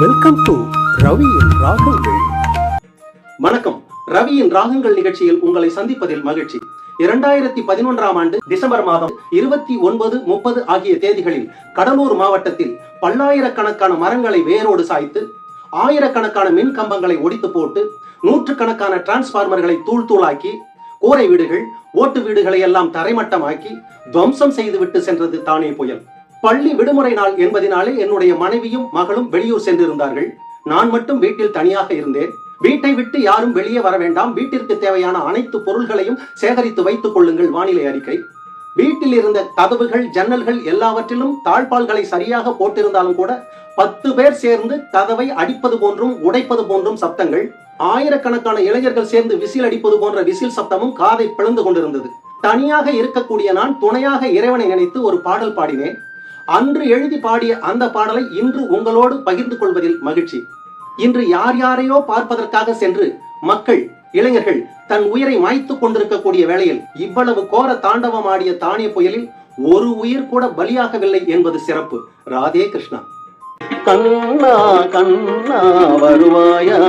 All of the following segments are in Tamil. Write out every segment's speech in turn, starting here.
வெல்கம் டு ரவியின் ராகங்கள் வணக்கம். ரவியின் ராகங்கள் நிகழ்ச்சியில் உங்களை சந்திப்பதில் மகிழ்ச்சி. இரண்டாயிரத்தி பதினொன்றாம் ஆண்டு டிசம்பர் மாதம் இருபத்தி ஒன்பது முப்பது ஆகிய தேதிகளில் கடலூர் மாவட்டத்தில் பல்லாயிரக்கணக்கான மரங்களை வேரோடு சாய்த்து ஆயிரக்கணக்கான மின் கம்பங்களை ஒடித்து போட்டு நூற்றுக்கணக்கான டிரான்ஸ்பார்மர்களை தூள் தூளாக்கி கூரை வீடுகள் ஓட்டு வீடுகளை எல்லாம் தரைமட்டமாக்கி துவம்சம் செய்துவிட்டு சென்றது தானே புயல். பள்ளி விடுமுறை நாள் என்பதினாலே என்னுடைய மனைவியும் மகளும் வெளியூர் சென்றிருந்தார்கள். நான் மட்டும் வீட்டில் தனியாக இருந்தேன். வீட்டை விட்டு யாரும் வெளியே வர வேண்டாம். வீட்டிற்கு தேவையான அனைத்து பொருள்களையும் சேகரித்து வைத்துக் கொள்ளுங்கள் வானிலை அறிக்கை. வீட்டில் இருந்த கதவுகள் ஜன்னல்கள் எல்லாவற்றிலும் தாழ்பால்களை சரியாக போட்டிருந்தாலும் கூட பத்து பேர் சேர்ந்து கதவை அடிப்பது போன்றும் உடைப்பது போன்றும் சப்தங்கள். ஆயிரக்கணக்கான இளைஞர்கள் சேர்ந்து விசில் அடிப்பது போன்ற விசில் சப்தமும் காதை பிளந்து கொண்டிருந்தது. தனியாக இருக்கக்கூடிய நான் துணையாக இறைவனை நினைத்து ஒரு பாடல் பாடினேன். அன்று எழுதி பாடிய அந்த பாடலை இன்று உங்களோடு பகிர்ந்து கொள்வதில் மகிழ்ச்சி. இன்று யார் யாரையோ பார்ப்பதற்காக சென்று மக்கள் இளைஞர்கள் தன் உயிரை மாய்த்துக் கொண்டிருக்கக்கூடிய வேளையில் இவ்வளவு கோர தாண்டவம் ஆடிய தானிய புயலில் ஒரு உயிர் கூட பலியாகவில்லை என்பது சிறப்பு. ராதே கிருஷ்ணா. கண்ணா கண்ணா வருவாயா?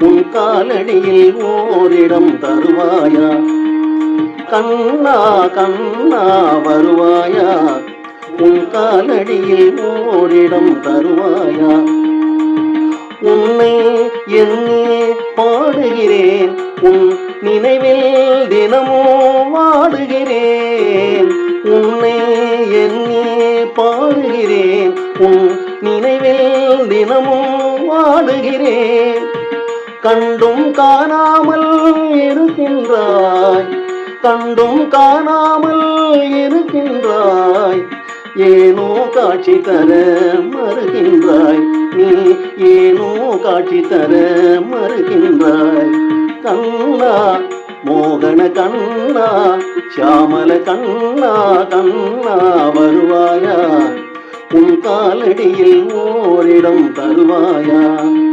உன் காலடியில் ஓரிடம் தருவாயா? கண்ணா கண்ணா வருவாயா? உன் காலடியில் ஓரிடம் தருவாயா? உன்னை எண்ணி பாடுகிறேன் உன் நினைவில் தினமும் வாடுகிறேன். உன்னை எண்ணி பாடுகிறேன் உன் நினைவில் தினமும் வாடுகிறேன். கண்டும் காணாமல் இருக்கின்றாய் கண்டும் காணாமல் இருக்கின்றாய். ஏனோ காட்சி தர மறுகின்றாய். நீ ஏனோ காட்சி தர மறுகின்றாய். கண்ணா மோகன கண்ணா சியாமல கண்ணா கண்ணா வருவாயா? உன் காலடியில் ஓரிடம் தருவாயா?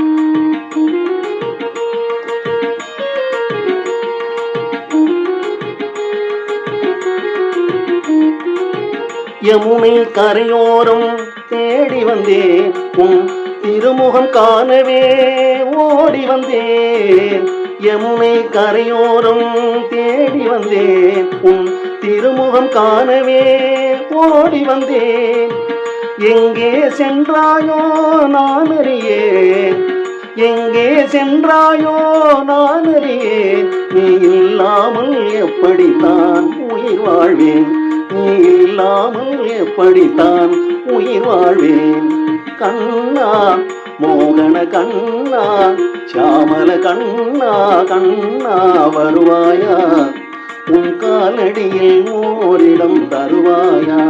யமுனை கரையோரம் தேடி வந்தேன் உன் திருமுகம் காணவே ஓடி வந்தேன் யமுனை கரையோரம் தேடி வந்தேன் உன் திருமுகம் காணவே ஓடி வந்தேன் எங்கே சென்றாயோ நான் அறியேன் எங்கே சென்றாயோ நான் அறியேன் நீ இல்லாமல் எப்படித்தான் உயிர் வாழ்வேன். இல்லாமல் எப்படித்தான் உயிர் வாழ்வேன்? கண்ணா மோகன கண்ணா சாமல கண்ணா கண்ணா வருவாயா? உன் காலடியில் ஓரிடம் தருவாயா?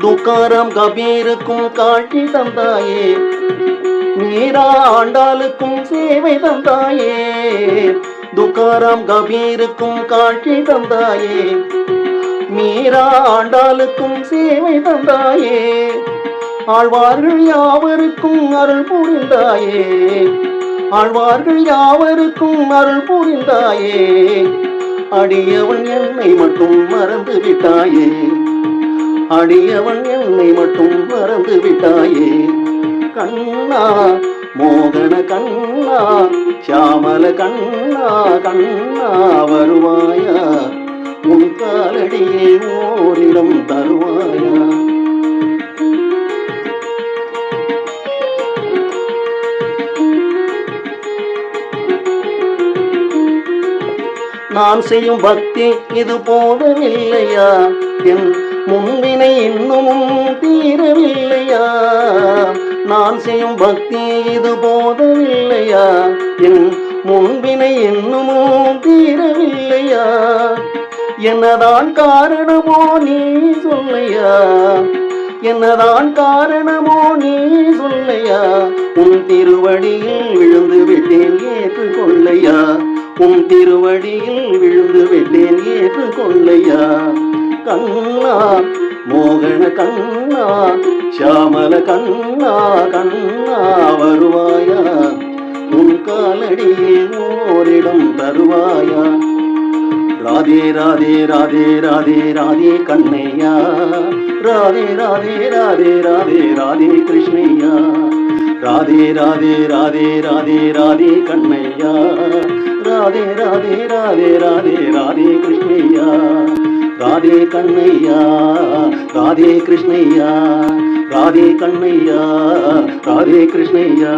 துக்காராம் கபீருக்கும் காட்டி தந்தாயே. நீராண்டாளுக்கும் சேவை தந்தாயே. துக்காராம் கபீருக்கும் காட்சி தந்தாயே. மீராண்டாளுக்கும் சேவை தந்தாயே. ஆழ்வார்கள் யாவருக்கும் அருள் புரிந்தாயே. ஆழ்வார்கள் யாவருக்கும் அருள் புரிந்தாயே. அடியவன் என்னை மட்டும் மறந்து விட்டாயே. அடியவன் என்னை மட்டும் மறந்து விட்டாயே. கண்ணா மோகன கண்ணா சியாமல கண்ணா கண்ணா வருவாயா? உன் காலடியே ஓரிடம் தருவாயா? நான் செய்யும் பக்தி இது போதவில்லையா என் முன்வினை இன்னமும் தீரவில்லையா? நான் செய்யும் பக்தி இது போதவில்லையா என் முன்பினை இன்னுமோ தீரவில்லையா? என்னதான் காரணமோ நீ சொல்லையா? என்னதான் காரணமோ நீ சொல்லையா? உன் திருவடியில் விழுந்து விட்டேன் ஏற்றுக்கொள்ளையா? உன் திருவடியில் விழுந்து விட்டேன் ஏற்றுக்கொள்ளையா? கண் மோகன கண்ணா சியாமல கண்ணா கண்ணா வருவாயா உன் காலடியில் ஓரிடம் தருவாயா ராதே ராதே ராதே ராதே ராதே கண்ணையா ராதே ராதே ராதே ராதே ராதே கிருஷ்ணையா ராதே ராதே ராதே ராதே ராதே கண்ணையா ராதே ராதே ராதே ராதே ராதே கிருஷ்ணையா ராதே கண்ணையா ராதே கிருஷ்ணையா ராதே கண்ணையா ராதே கிருஷ்ணையா.